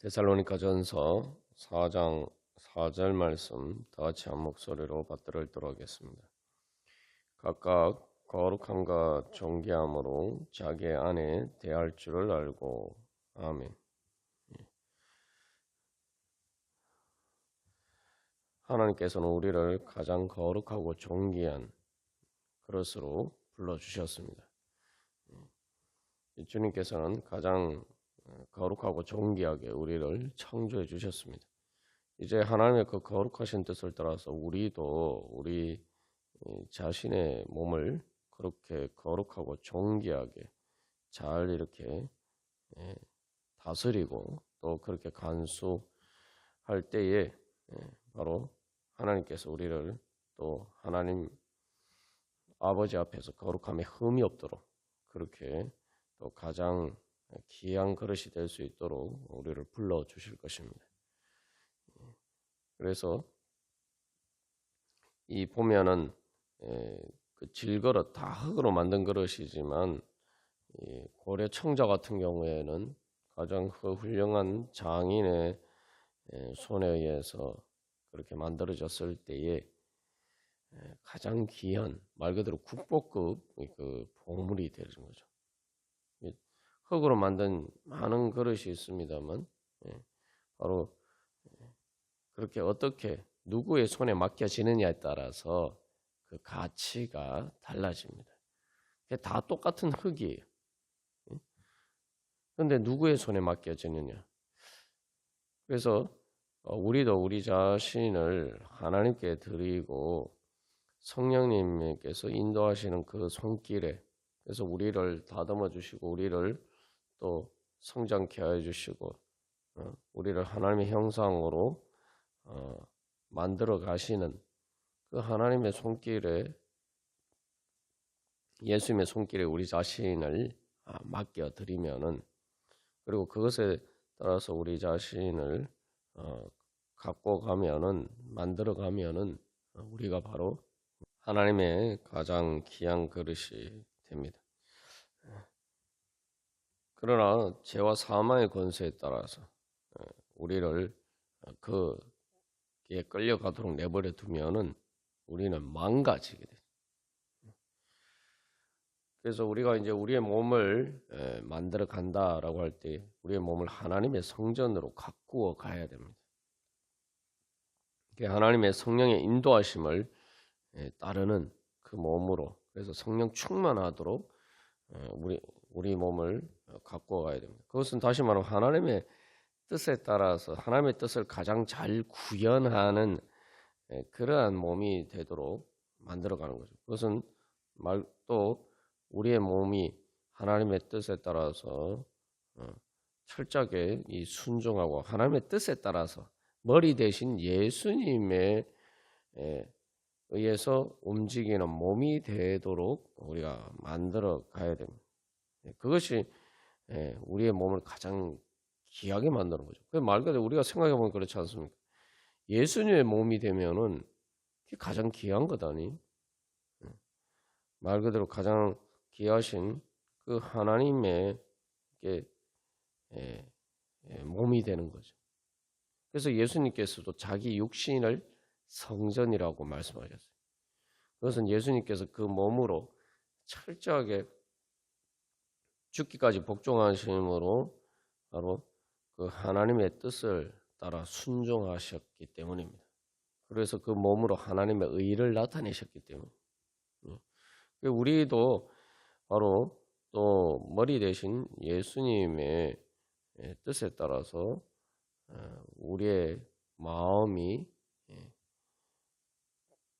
데살로니가전서 4장 4절 말씀 다 같이 한 목소리로 받들어 읽도록 하겠습니다. 각각 거룩함과 존귀함으로 자기 안에 대할 줄을 알고 아멘. 예. 하나님께서는 우리를 가장 거룩하고 존귀한 그릇으로 불러 주셨습니다. 예. 주님께서는 가장 거룩하고 존귀하게 우리를 창조해 주셨습니다. 이제 하나님의 그 거룩하신 뜻을 따라서 우리도 우리 자신의 몸을 그렇게 거룩하고 존귀하게 잘 이렇게 예, 다스리고 또 그렇게 간수할 때에 예, 바로 하나님께서 우리를 또 하나님 아버지 앞에서 거룩함에 흠이 없도록 그렇게 또 가장 귀한 그릇이 될 수 있도록 우리를 불러 주실 것입니다. 그래서 이 보면은 그 질그릇 다 흙으로 만든 그릇이지만 고려 청자 같은 경우에는 가장 그 훌륭한 장인의 손에 의해서 그렇게 만들어졌을 때에 가장 귀한 말 그대로 국보급 그 보물이 되는 거죠. 흙으로 만든 많은 그릇이 있습니다만 예, 바로 예, 그렇게 어떻게 누구의 손에 맡겨지느냐에 따라서 그 가치가 달라집니다. 다 똑같은 흙이에요. 그런데 누구의 손에 맡겨지느냐? 그래서 어, 우리도 우리 자신을 하나님께 드리고 성령님께서 인도하시는 그 손길에 그래서 우리를 다듬어 주시고 우리를 또 성장케 하여 주시고 어, 우리를 하나님의 형상으로 어, 만들어 가시는 그 하나님의 손길에 예수님의 손길에 우리 자신을 아, 맡겨 드리면은 그리고 그것에 따라서 우리 자신을 어, 갖고 가면은 만들어 가면은 우리가 바로 하나님의 가장 귀한 그릇이 됩니다. 그러나 죄와 사망의 권세에 따라서 어, 우리를 그에 끌려가도록 내버려 두면은 우리는 망가지게 돼. 그래서 우리가 이제 우리의 몸을 만들어 간다라고 할 때 우리의 몸을 하나님의 성전으로 가꾸어 가야 됩니다. 하나님의 성령의 인도하심을 따르는 그 몸으로 그래서 성령 충만하도록 우리 우리 몸을 갖고 가야 됩니다. 그것은 다시 말하면 하나님의 뜻에 따라서 하나님의 뜻을 가장 잘 구현하는 그러한 몸이 되도록 만들어가는 거죠. 그것은 말 또 우리의 몸이 하나님의 뜻에 따라서 어, 철저하게 이 순종하고 하나님의 뜻에 따라서 머리 대신 예수님의 의해서 움직이는 몸이 되도록 우리가 만들어 가야 됩니다. 그것이 우리의 몸을 가장 귀하게 만드는 거죠. 말 그대로 우리가 생각해 보면 그렇지 않습니까? 예수님의 몸이 되면은 가장 귀한 거다니. 말 그대로 가장 귀하신 그 하나님의 몸이 되는 거죠. 그래서 예수님께서도 자기 육신을 성전이라고 말씀하셨어요. 그것은 예수님께서 그 몸으로 철저하게 죽기까지 복종하심으로 바로 그 하나님의 뜻을 따라 순종하셨기 때문입니다. 그래서 그 몸으로 하나님의 의를 나타내셨기 때문에 예. 우리도 바로 또 머리 대신 예수님의 예, 뜻에 따라서 어, 우리의 마음이 예,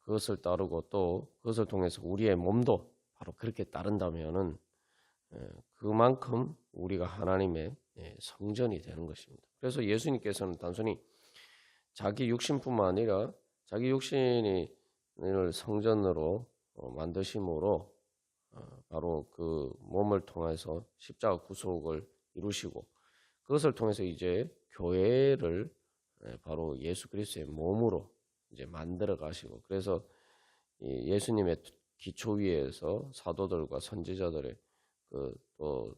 그것을 따르고 또 그것을 통해서 우리의 몸도 바로 그렇게 따른다면은 그만큼 우리가 하나님의 성전이 되는 것입니다. 그래서 예수님께서는 단순히 자기 육신뿐만 아니라 자기 육신이 성전으로 어, 만드심으로 어, 바로 그 몸을 통해서 십자가 구속을 이루시고 그것을 통해서 이제 교회를 바로 예수 그리스도의 몸으로 이제 만들어 가시고 그래서 예수님의 기초 위에서 사도들과 선지자들의 그또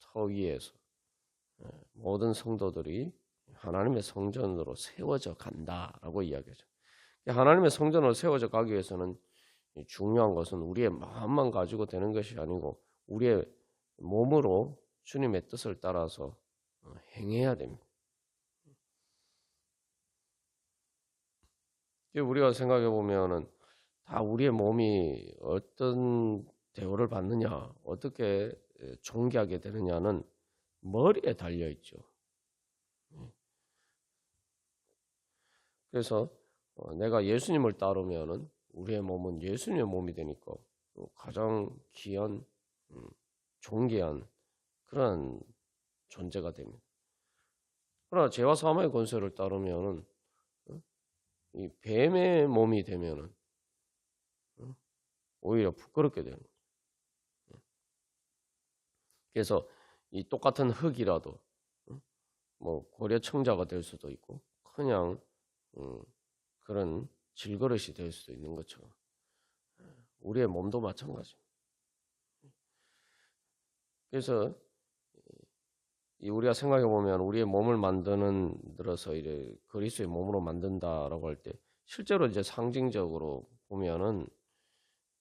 터 위에서 예, 모든 성도들이 하나님의 성전으로 세워져 간다라고 이야기하죠. 하나님의 성전으로 세워져 가기 위해서는 이 중요한 것은 우리의 마음만 가지고 되는 것이 아니고 우리의 몸으로 주님의 뜻을 따라서 어, 행해야 됩니다. 우리가 생각해 보면은 다 우리의 몸이 어떤 대우를 받느냐, 어떻게 존귀하게 되느냐는 머리에 달려 있죠. 그래서 어, 내가 예수님을 따르면은 우리의 몸은 예수님의 몸이 되니까 가장 귀한 음, 존귀한 그런 존재가 됩니다. 그러나 죄와 사망의 권세를 따르면은 어, 이 뱀의 몸이 되면은 어, 오히려 부끄럽게 되는 거예요. 그래서 이 똑같은 흙이라도 뭐 고려청자가 될 수도 있고 그냥 음, 그런 질그릇이 될 수도 있는 것처럼 우리의 몸도 마찬가지입니다. 그래서 이 우리가 생각해 보면 우리의 몸을 만드는 들어서 이래 그리스도의 몸으로 만든다라고 할 때 실제로 이제 상징적으로 보면은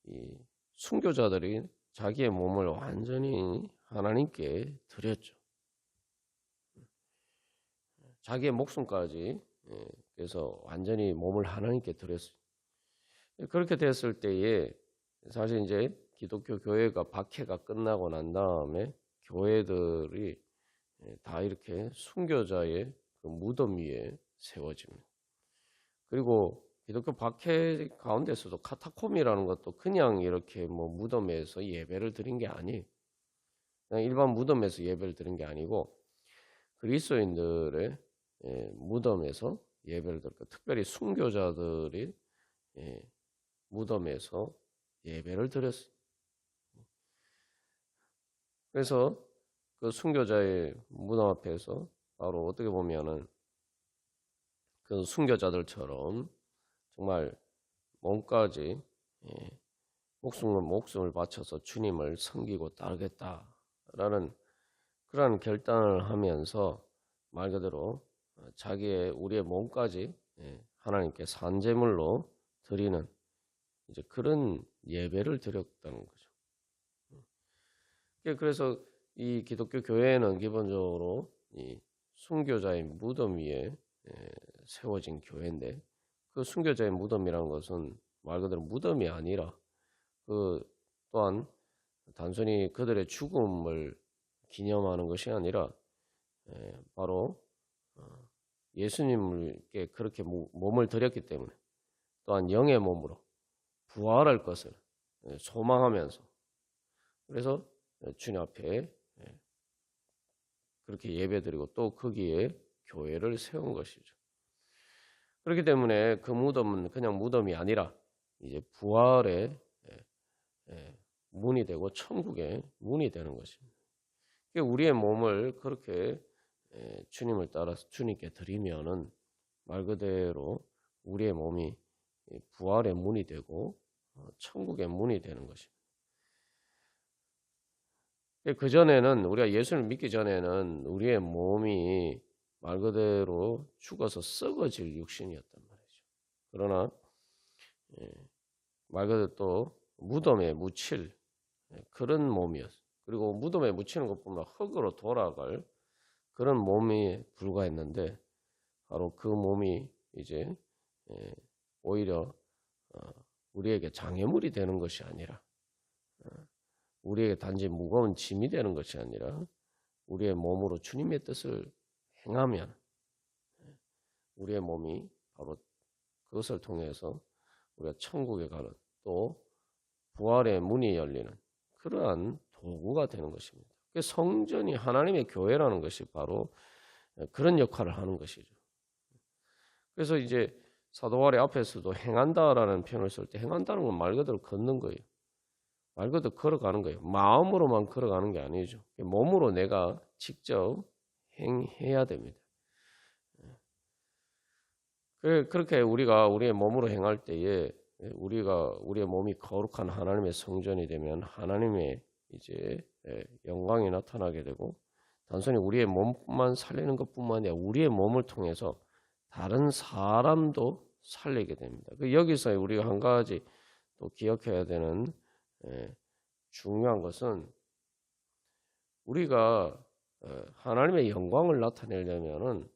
이 순교자들이 자기의 몸을 완전히 하나님께 드렸죠. 자기의 목숨까지 예, 그래서 완전히 몸을 하나님께 드렸어요. 그렇게 됐을 때에 사실 이제 기독교 교회가 박해가 끝나고 난 다음에 교회들이 예, 다 이렇게 순교자의 그 무덤 위에 세워집니다. 그리고 기독교 박해 가운데서도 카타콤이라는 것도 그냥 이렇게 뭐 무덤에서 예배를 드린 게 아니에요. 그냥 일반 무덤에서 예배를 드린 게 아니고 그리스도인들의 예, 무덤에서 예배를 드렸고 특별히 순교자들이 예, 무덤에서 예배를 드렸어요. 그래서 그 순교자의 무덤 앞에서 바로 어떻게 보면은 그 순교자들처럼 정말 몸까지 예, 목숨을 목숨을 바쳐서 주님을 섬기고 따르겠다 라는 그러한 결단을 하면서 말 그대로 자기의 우리의 몸까지 예, 하나님께 산제물로 드리는 이제 그런 예배를 드렸다는 거죠. 예, 그래서 이 기독교 교회는 기본적으로 이 순교자의 무덤 위에 예, 세워진 교회인데 그 순교자의 무덤이라는 것은 말 그대로 무덤이 아니라 그 또한 단순히 그들의 죽음을 기념하는 것이 아니라 바로 어, 예수님께 그렇게 몸을 드렸기 때문에 또한 영의 몸으로 부활할 것을 예, 소망하면서 그래서 주님 앞에 예, 그렇게 예배드리고 또 거기에 교회를 세운 것이죠. 그렇기 때문에 그 무덤은 그냥 무덤이 아니라 이제 부활의 예, 문이 되고 천국의 문이 되는 것입니다. 우리의 몸을 그렇게 예, 주님을 따라서 주님께 드리면은 말 그대로 우리의 몸이 부활의 문이 되고 어, 천국의 문이 되는 것입니다. 그 전에는 우리가 예수를 믿기 전에는 우리의 몸이 말 그대로 죽어서 썩어질 육신이었단 말이죠. 그러나 예, 말 그대로 또 무덤에 묻힐 예, 그런 몸이었어. 그리고 무덤에 묻히는 것뿐만 흙으로 돌아갈 그런 몸이 불과했는데 바로 그 몸이 이제 예, 오히려 어, 우리에게 장애물이 되는 것이 아니라 어, 우리에게 단지 무거운 짐이 되는 것이 아니라 우리의 몸으로 주님의 뜻을 행하면 예, 우리의 몸이 바로 그것을 통해서 우리가 천국에 가는 또 부활의 문이 열리는 그러한 도구가 되는 것입니다. 그 성전이 하나님의 교회라는 것이 바로 그런 역할을 하는 것이죠. 그래서 이제 사도바리 앞에서도 행한다라는 표현을 쓸 때 행한다는 건 말 그대로 걷는 거예요. 말 그대로 걸어가는 거예요. 마음으로만 걸어가는 게 아니죠. 몸으로 내가 직접 행해야 됩니다. 그렇게 우리가 우리의 몸으로 행할 때에 우리가 우리의 몸이 거룩한 하나님의 성전이 되면 하나님의 이제 예, 영광이 나타나게 되고 단순히 우리의 몸만 살리는 것뿐만 아니라 우리의 몸을 통해서 다른 사람도 살리게 됩니다. 그 여기서 우리가 한 가지 또 기억해야 되는 예, 중요한 것은 우리가 어, 하나님의 영광을 나타내려면은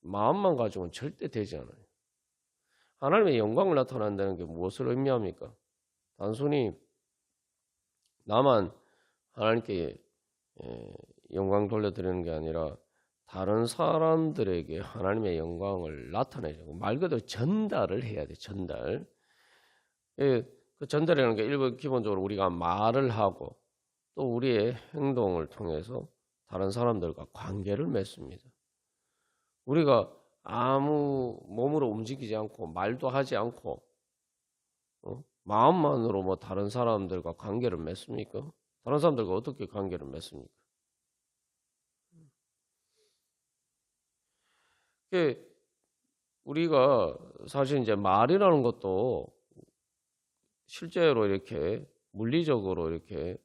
마음만 가지고는 절대 되지 않아요. 하나님의 영광을 나타낸다는 게 무엇을 의미합니까? 단순히 나만 하나님께 예, 영광 돌려드리는 게 아니라 다른 사람들에게 하나님의 영광을 나타내고 말 그대로 전달을 해야 돼 전달. 예, 그 전달이라는 게 일부 기본적으로 우리가 말을 하고 또 우리의 행동을 통해서 다른 사람들과 관계를 맺습니다. 우리가 아무 몸으로 움직이지 않고 말도 하지 않고 어? 마음만으로 뭐 다른 사람들과 관계를 맺습니까? 다른 사람들과 어떻게 관계를 맺습니까? 그 우리가 사실 이제 말이라는 것도 실제로 이렇게 물리적으로 이렇게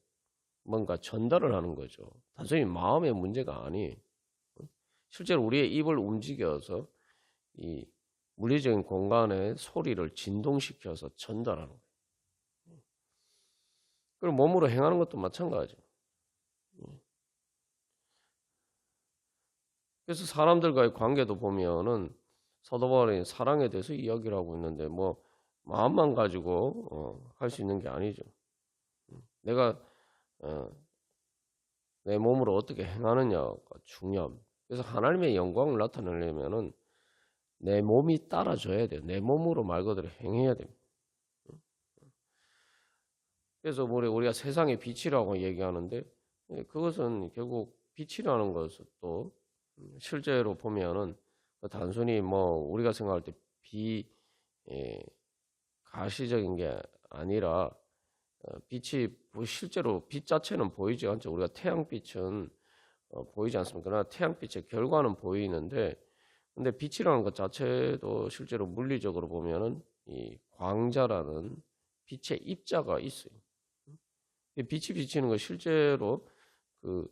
뭔가 전달을 하는 거죠. 단순히 마음의 문제가 아니. 실제로 우리의 입을 움직여서 이 물리적인 공간에 소리를 진동시켜서 전달하는 거예요. 그리고 몸으로 행하는 것도 마찬가지죠. 그래서 사람들과의 관계도 보면은 사도 바울이 사랑에 대해서 이야기를 하고 있는데 뭐 마음만 가지고 어, 할 수 있는 게 아니죠. 내가 어, 내 몸으로 어떻게 행하느냐가 중요합니다. 그래서 하나님의 영광을 나타내려면은 내 몸이 따라줘야 돼요. 내 몸으로 말 그대로 행해야 됩니다. 그래서 우리 우리가 세상의 빛이라고 얘기하는데 예, 그것은 결국 빛이라는 것은 또 실제로 보면은 단순히 뭐 우리가 생각할 때 비 예, 가시적인 게 아니라 어, 빛이 실제로 빛 자체는 보이지 않죠. 우리가 태양빛은 어, 보이지 않습니까? 그러나 태양빛의 결과는 보이는데 근데 빛이라는 것 자체도 실제로 물리적으로 보면은 이 광자라는 빛의 입자가 있어요. 빛이 비치는 거 실제로 그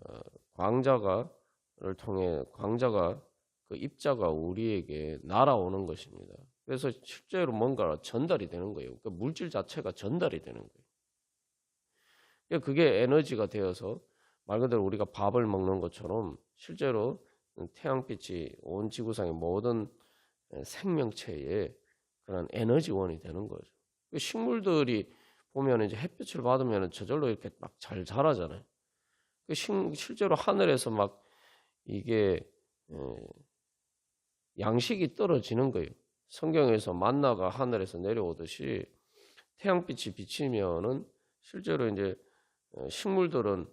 어, 광자가를 통해 광자가 그 입자가 우리에게 날아오는 것입니다. 그래서 실제로 뭔가 전달이 되는 거예요. 그 물질 자체가 전달이 되는 거예요. 그러니까 그게 에너지가 되어서 말 그대로 우리가 밥을 먹는 것처럼 실제로 태양빛이 온 지구상의 모든 생명체에 그런 에너지원이 되는 거죠. 그 식물들이 보면 이제 햇빛을 받으면 저절로 이렇게 막 잘 자라잖아요. 그 실제로 하늘에서 막 이게 양식이 떨어지는 거예요. 성경에서 만나가 하늘에서 내려오듯이 태양빛이 비치면은 실제로 이제 어, 식물들은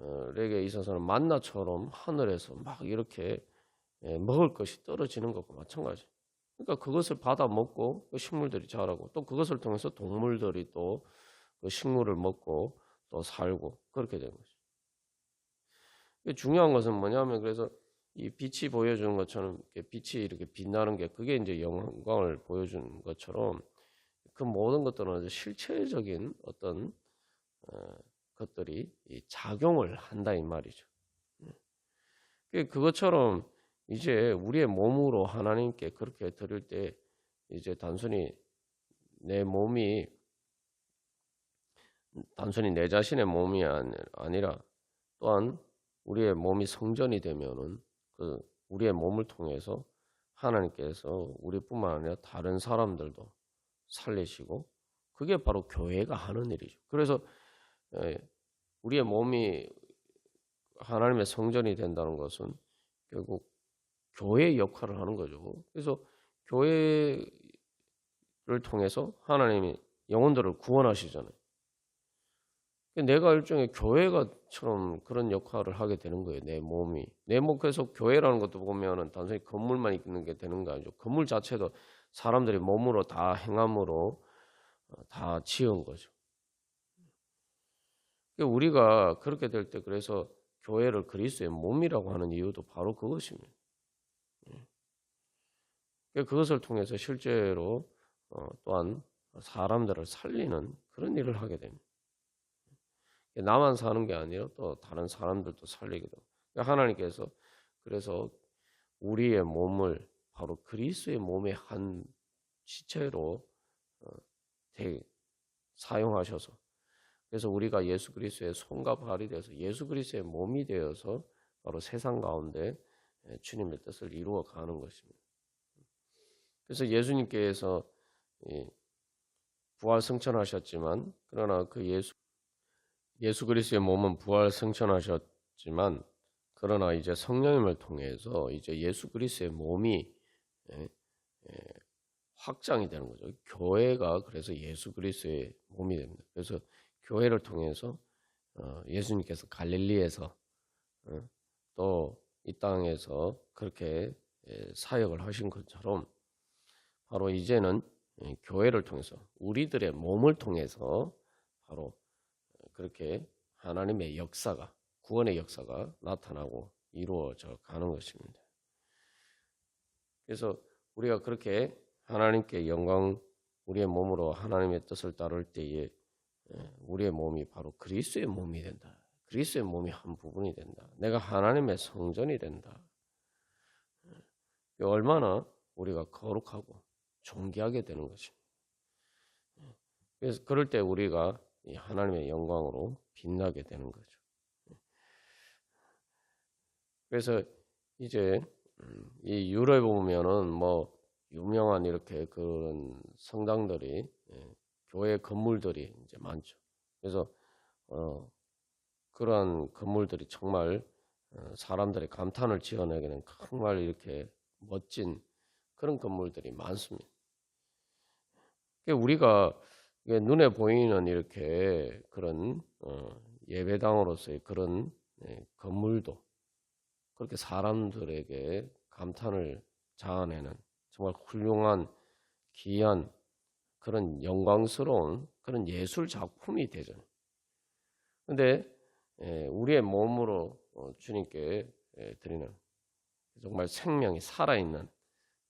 에게 있어서는 만나처럼 하늘에서 막 이렇게 예, 먹을 것이 떨어지는 것과 마찬가지. 그러니까 그것을 받아 먹고 그 식물들이 자라고 또 그것을 통해서 동물들이 또 그 식물을 먹고 또 살고 그렇게 되는 거죠. 중요한 것은 뭐냐면 그래서 이 빛이 보여주는 것처럼 빛이 이렇게 빛나는 게 그게 이제 영광을 보여주는 것처럼 그 모든 것들은 실체적인 어떤 어, 것들이 작용을 한다 이 말이죠. 그 그것처럼 이제 우리의 몸으로 하나님께 그렇게 드릴 때 이제 단순히 내 몸이 단순히 내 자신의 몸이 아니라 또한 우리의 몸이 성전이 되면은 그 우리의 몸을 통해서 하나님께서 우리뿐만 아니라 다른 사람들도 살리시고 그게 바로 교회가 하는 일이죠. 그래서 예, 우리의 몸이 하나님의 성전이 된다는 것은 결국 교회의 역할을 하는 거죠. 그래서 교회를 통해서 하나님이 영혼들을 구원하시잖아요. 내가 일종의 교회가처럼 그런 역할을 하게 되는 거예요. 내 몸이. 내 몸, 그래서 교회라는 것도 보면은 단순히 건물만 있는 게 되는 거 아니죠. 건물 자체도 사람들이 몸으로 다 행함으로 어, 다 지은 거죠. 그러니까 우리가 그렇게 될 때 그래서 교회를 그리스도의 몸이라고 하는 이유도 바로 그것입니다. 예. 그러니까 그것을 통해서 실제로 어, 또한 사람들을 살리는 그런 일을 하게 됩니다. 나만 사는 게 아니라 또 다른 사람들도 살리기도. 그러니까 하나님께서 그래서 우리의 몸을 바로 그리스도의 몸의 한 지체로 어, 대- 사용하셔서 그래서 우리가 예수 그리스도의 손과 발이 되어서 예수 그리스도의 몸이 되어서 바로 세상 가운데 예, 주님의 뜻을 이루어 가는 것입니다. 그래서 예수님께서 이 부활 승천하셨지만 그러나 그 예수 예수 그리스도의 몸은 부활 승천하셨지만 그러나 이제 성령님을 통해서 이제 예수 그리스도의 몸이 예, 예, 확장이 되는 거죠. 교회가 그래서 예수 그리스도의 몸이 됩니다. 그래서 교회를 통해서 어, 예수님께서 갈릴리에서 어, 또이 땅에서 그렇게 예, 사역을 하신 것처럼 바로 이제는 예, 교회를 통해서 우리들의 몸을 통해서 바로 그렇게 하나님의 역사가 구원의 역사가 나타나고 이루어져 가는 것입니다. 그래서 우리가 그렇게 하나님께 영광 우리의 몸으로 하나님의 뜻을 따를 때에 예, 우리의 몸이 바로 그리스도의 몸이 된다. 그리스도의 몸이 한 부분이 된다. 내가 하나님의 성전이 된다. 예, 얼마나 우리가 거룩하고 존귀하게 되는 것입니다. 예, 그래서 그럴 때 우리가 이 하나님의 영광으로 빛나게 되는 거죠. 그래서 이제 음, 이 유럽에 보면은 뭐 유명한 이렇게 그런 성당들이 예, 교회 건물들이 이제 많죠. 그래서 어 그러한 건물들이 정말 어, 사람들의 감탄을 지어내게 는 정말 이렇게 멋진 그런 건물들이 많습니다. 우리가 눈에 보이는 이렇게 그런 어, 예배당으로서의 그런 예, 건물도 그렇게 사람들에게 감탄을 자아내는 정말 훌륭한 귀한 그런 영광스러운 그런 예술 작품이 되잖아요. 근데 예, 우리의 몸으로 어, 주님께 예, 드리는 정말 생명이 살아있는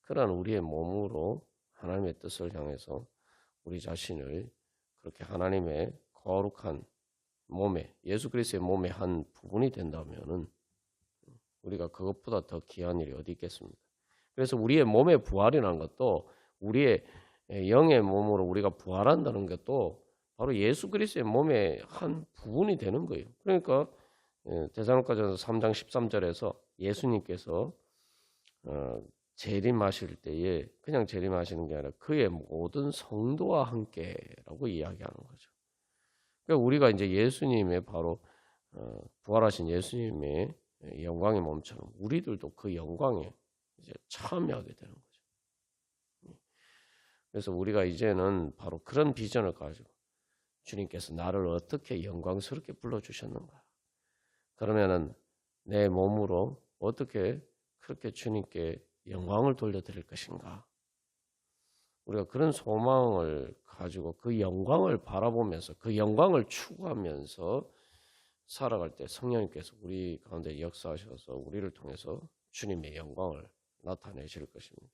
그런 우리의 몸으로 하나님의 뜻을 향해서 우리 자신을 그렇게 하나님의 거룩한 몸에 예수 그리스도의 몸의 한 부분이 된다면은 우리가 그것보다 더 귀한 일이 어디 있겠습니까? 그래서 우리의 몸의 부활이라는 것도 우리의 영의 몸으로 우리가 부활한다는 것도 바로 예수 그리스도의 몸의 한 부분이 되는 거예요. 그러니까 대사로까지서 3장 13절에서 예수님께서 어, 재림하실 때에 그냥 재림하시는 게 아니라 그의 모든 성도와 함께라고 이야기하는 거죠. 그러니까 우리가 이제 예수님의 바로 어, 부활하신 예수님의 영광의 몸처럼 우리들도 그 영광에 이제 참여하게 되는 거죠. 그래서 우리가 이제는 바로 그런 비전을 가지고 주님께서 나를 어떻게 영광스럽게 불러주셨는가. 그러면은 내 몸으로 어떻게 그렇게 주님께 영광을 돌려드릴 것인가. 우리가 그런 소망을 가지고 그 영광을 바라보면서 그 영광을 추구하면서 살아갈 때 성령님께서 우리 가운데 역사하셔서 우리를 통해서 주님의 영광을 나타내실 것입니다.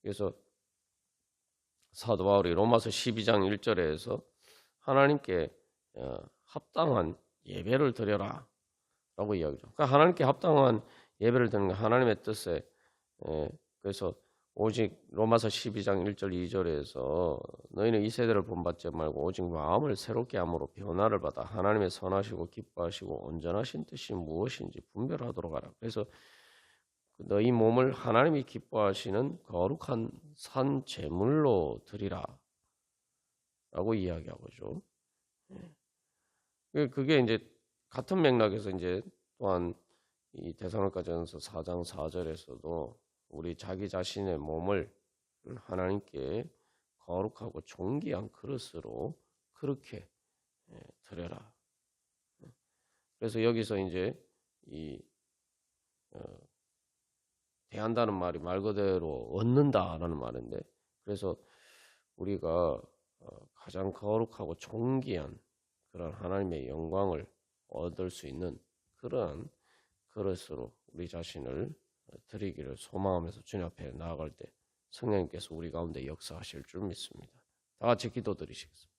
그래서 사도 바울이 로마서 12장 1절에서 하나님께 어, 합당한 예배를 드려라 라고 이야기죠. 그러니까 하나님께 합당한 예배를 드리는 건 하나님의 뜻에 그래서 오직 로마서 12장 1절 2절에서 너희는 이 세대를 본받지 말고 오직 마음을 새롭게 함으로 변화를 받아 하나님의 선하시고 기뻐하시고 온전하신 뜻이 무엇인지 분별하도록 하라. 그래서 너희 몸을 하나님이 기뻐하시는 거룩한 산 제물로 드리라. 라고 이야기하고죠. 예. 그게 이제 같은 맥락에서 이제 또한 이 대사로까지서 4장 4절에서도 우리 자기 자신의 몸을 하나님께 거룩하고 존귀한 그릇으로 그렇게 예, 드려라. 그래서 여기서 이제 이 어, 대 한다는 말이 말 그대로 얻는다라는 말인데 그래서 우리가 어, 가장 거룩하고 존귀한 그런 하나님의 영광을 얻을 수 있는 그러한 그릇으로 우리 자신을 드리기를 소망하면서 주님 앞에 나아갈 때 성령님께서 우리 가운데 역사하실 줄 믿습니다. 다 같이 기도드리시겠습니다.